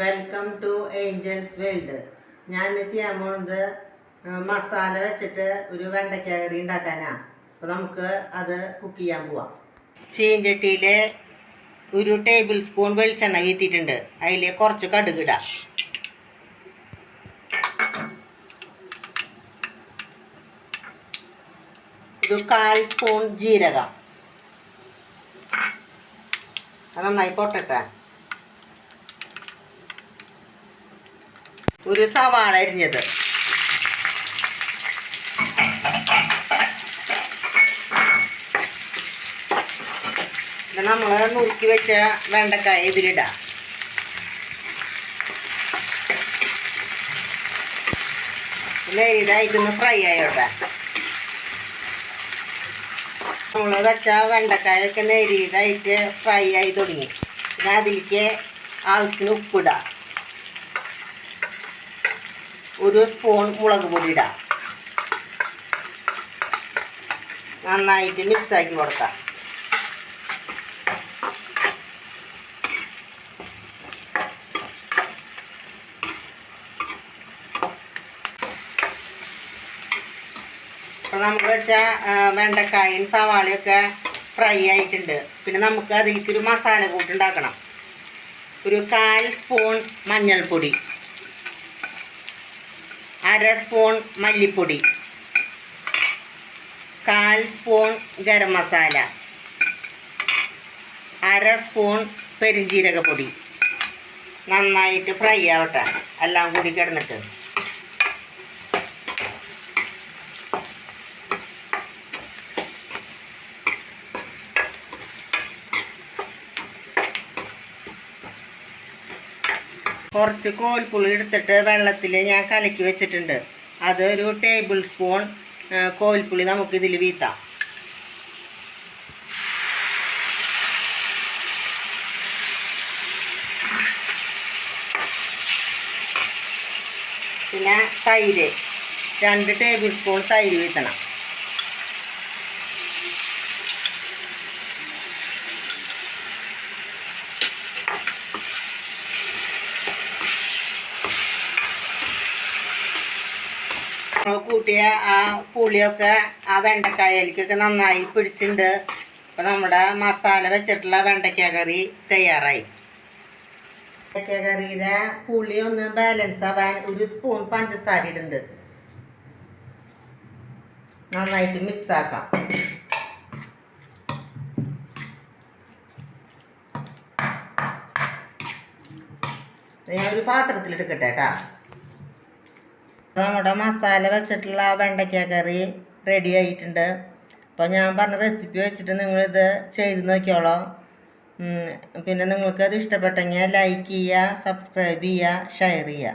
Welcome to Angeles world ഞാൻ ഇന്ന് ചെയ്യാൻ പോകുന്നത് മസാല വെച്ചിട്ട് ഒരു വെണ്ടയ്ക്ക കറി ഉണ്ടാക്കാനാ. അപ്പോൾ നമുക്ക് അത് കുക്ക് ചെയ്യാൻ പോവാം. ചീഞ്ചട്ടിയിൽ ഒരു ടേബിൾ സ്പൂൺ വെളിച്ചെണ്ണ വീത്തിയിട്ടുണ്ട്. അതിൽ കുറച്ച് കടുക് ഇടാം. ഒരു കാൽ സ്പൂൺ ജീരകം. അത് നന്നായി പൊട്ടട്ടെ. ഒരു സവാള അരിഞ്ഞത്. നമ്മൾ നുറുക്കി വെച്ച വെണ്ടക്കായ ഇതിലിടാം. ഇതായിട്ടൊന്ന് ഫ്രൈ ആയോട്ടെ. നമ്മൾ വെച്ച വെണ്ടക്കായൊക്കെ നേരിയതായിട്ട് ഫ്രൈ ആയി തുടങ്ങി. പിന്നെ അതിലേക്ക് ആവശ്യത്തിന് ഉപ്പിടാം. ഒരു സ്പൂൺ മുളക് പൊടി ഇടാം. നന്നായിട്ട് മിക്സാക്കി കൊടുക്കാം. അപ്പോൾ നമുക്ക് വെച്ചാൽ വെണ്ടക്കായും സവാളയൊക്കെ ഫ്രൈ ആയിട്ടുണ്ട്. പിന്നെ നമുക്ക് അതിലേക്ക് ഒരു മസാല കൂട്ടുണ്ടാക്കണം ഒരു കാൽ സ്പൂൺ മഞ്ഞൾപ്പൊടി. അര സ്പൂൺ മല്ലിപ്പൊടി. കാൽ സ്പൂൺ ഗരം മസാല. അര സ്പൂൺ പെരിഞ്ജീരകപ്പൊടി നന്നായിട്ട് ഫ്രൈ ആവട്ടെ. എല്ലാം കൂടി കിടന്നിട്ട്. കുറച്ച് കോൽപ്പുളി എടുത്തിട്ട് വെള്ളത്തിൽ ഞാൻ കലക്കി വെച്ചിട്ടുണ്ട്. അത് ഒരു ടേബിൾ സ്പൂൺ കോൽപ്പുളി നമുക്ക് ഇതിൽ വീത്താം. പിന്നെ തൈര്. രണ്ട് ടേബിൾ സ്പൂൺ തൈര് വീത്തണം. നമ്മൾ കൂട്ടിയ ആ പുളിയൊക്കെ ആ വെണ്ടക്കായലിക്കൊക്കെ നന്നായി പിടിച്ചിട്ടുണ്ട് അപ്പൊ നമ്മുടെ മസാല വെച്ചിട്ടുള്ള വെണ്ടയ്ക്ക കറി തയ്യാറായി. വെണ്ടയ്ക്ക കറിയിലെ പുളി ഒന്ന് ബാലൻസ് ആവാൻ ഒരു സ്പൂൺ പഞ്ചസാര ഇടുന്നുണ്ട്. നന്നായിട്ട് മിക്സ് ആക്കാം. ഞാൻ ഒരു പാത്രത്തിൽ എടുക്കട്ടെ കേട്ടോ നമ്മുടെ മസാല വെച്ചിട്ടുള്ള ആ വെണ്ടയ്ക്ക കറി റെഡി ആയിട്ടുണ്ട്. അപ്പോൾ ഞാൻ പറഞ്ഞ റെസിപ്പി വെച്ചിട്ട് നിങ്ങളിത് ചെയ്ത് നോക്കിയോളോ. പിന്നെ നിങ്ങൾക്കത് ഇഷ്ടപ്പെട്ടെങ്കിൽ ലൈക്ക് ചെയ്യുക സബ്സ്ക്രൈബ് ചെയ്യുക ഷെയർ ചെയ്യുക.